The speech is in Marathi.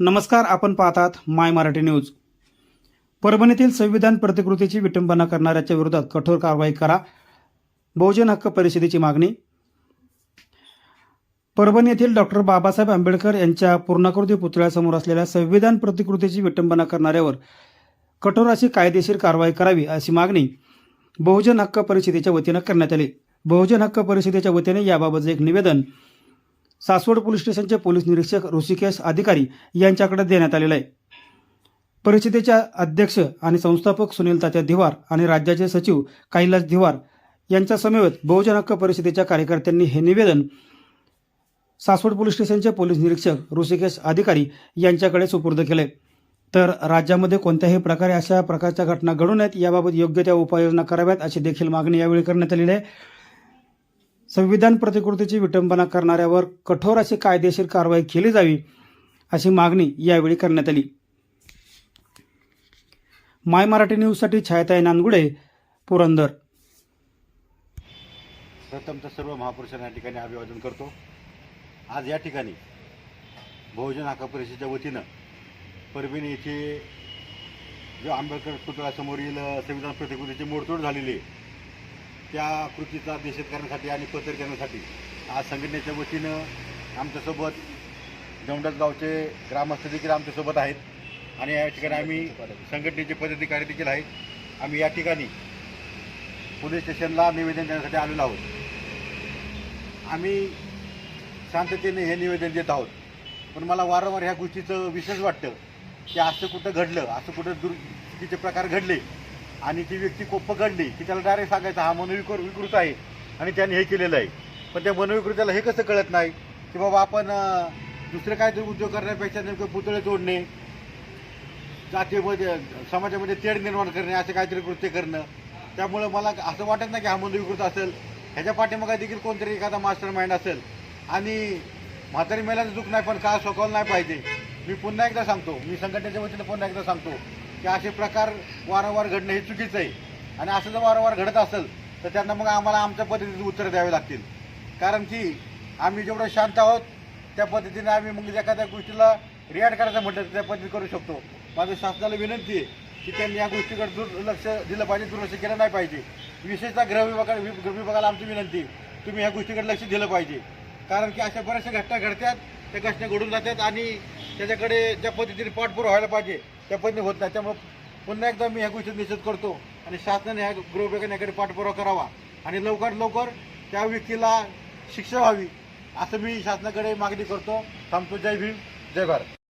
नमस्कार आपण पाहतात माय मराठी न्यूज. परभणीतील संविधान प्रतिकृतीची विटंबना करणाऱ्याच्या विरोधात कठोर कारवाई करा. बहुजन हक्क परिषदेची मागणी. परभणी येथील डॉक्टर बाबासाहेब आंबेडकर यांच्या पूर्णाकृती पुतळ्यासमोर असलेल्या संविधान प्रतिकृतीची विटंबना करणाऱ्यावर कठोर अशी कायदेशीर कारवाई करावी अशी मागणी बहुजन हक्क परिषदेच्या वतीनं करण्यात आली. बहुजन हक्क परिषदेच्या वतीने याबाबतचं एक निवेदन सासवड पोलीस स्टेशनचे पोलीस निरीक्षक ऋषिकेश अधिकारी यांच्याकडे देण्यात आलेलं आहे. परिषदेच्या अध्यक्ष आणि संस्थापक सुनील तात्या धिवार आणि राज्याचे सचिव कैलास धिवार यांच्या समवेत बहुजन हक्क परिषदेच्या कार्यकर्त्यांनी हे निवेदन सासवड पोलीस स्टेशनचे पोलीस निरीक्षक ऋषिकेश अधिकारी यांच्याकडे सुपूर्द केले तर राज्यामध्ये कोणत्याही प्रकारे अशा प्रकारच्या घटना घडू नयेत याबाबत योग्य त्या उपाययोजना कराव्यात अशी देखील मागणी यावेळी करण्यात आलेली आहे. संविधान प्रतिकृतीची विटंबना करणाऱ्यावर कठोर अशी कायदेशीर कारवाई केली जावी अशी मागणी यावेळी करण्यात आली. माय मराठी न्यूजसाठी छायताई नानगुडे पुरंदर. प्रथम तर सर्व महापुरुषांना या ठिकाणी अभिवादन करतो. आज या ठिकाणी बहुजन हक्क परिषदेच्या वतीनं परभणी येथे जो आंबेडकर पुतळ्यासमोरील संविधान प्रतिकृतीची मोडतोड झालेली आहे त्या कृतीचा निषेध करण्यासाठी आणि पत्र करण्यासाठी आज संघटनेच्या वतीनं आमच्यासोबत दौंडत गावचे ग्रामस्थ देखील आमच्यासोबत आहेत. आणि या ठिकाणी आम्ही संघटनेचे पदाधिकारी देखील आहेत. आम्ही या ठिकाणी पोलीस स्टेशनला निवेदन देण्यासाठी आलेलो आहोत. आम्ही शांततेने हे निवेदन देत आहोत. पण मला वारंवार ह्या गोष्टीचं विशेष वाटतं की असं कुठं घडलं असं कुठं दुर प्रकार घडले आणि ती व्यक्ती को पकडली की त्याला डायरेक्ट सांगायचं हा मनोविकृ विकृत आहे. आणि त्याने हे केलेलं आहे. पण त्या मनोविकृताला हे कसं कळत नाही? की बाबा आपण दुसरे काहीतरी उद्योग करण्यापेक्षा नेमकं पुतळे तोडणे जातीमध्ये समाजामध्ये तेढ निर्माण करणे असे काहीतरी कृत्य करणं. त्यामुळं मला असं वाटत नाही की हा मनोविकृत असेल. ह्याच्या पाठीमागे देखील कोणतरी एखादा मास्टर माइंड असेल. आणि म्हातारी मेल्याचं दुःख नाही पण का सोकावलं नाही पाहिजे. मी पुन्हा एकदा सांगतो मी संघटनेच्या वतीने पुन्हा एकदा सांगतो की असे प्रकार वारंवार घडणं हे चुकीचं आहे. आणि असं जर वारंवार घडत असेल तर त्यांना मग आम्हाला आमच्या पद्धतीने उत्तर द्यावे लागतील. कारण की आम्ही जेवढं शांत आहोत त्या पद्धतीने आम्ही मग एखाद्या गोष्टीला रिॲक्ट करायचं म्हटलं तर त्या पद्धतीने करू शकतो. माझं शासनाला विनंती आहे की त्यांनी या गोष्टीकडे दुर्लक्ष दिलं पाहिजे दुर्लक्ष केलं नाही पाहिजे. विशेषतः गृह विभागा गृह विभागाला आमची विनंती तुम्ही ह्या गोष्टीकडे लक्ष दिलं पाहिजे. कारण की अशा बऱ्याचशा घटना घडतात त्या घटना घडून जातात आणि त्याच्याकडे ज्या पद्धतीने पाठपुरावा व्हायला पाहिजे त्या पद्धतीने होत नाही. त्यामुळे पुन्हा एकदा मी ह्या गोष्टीत निषेध करतो आणि शासनाने ह्या गृह याकडे पाठपुरावा करावा. आणि लवकरात लवकर त्या व्यक्तीला शिक्षा व्हावी असं मी शासनाकडे मागणी करतो. थांबतो. जय भीम. जय भारत.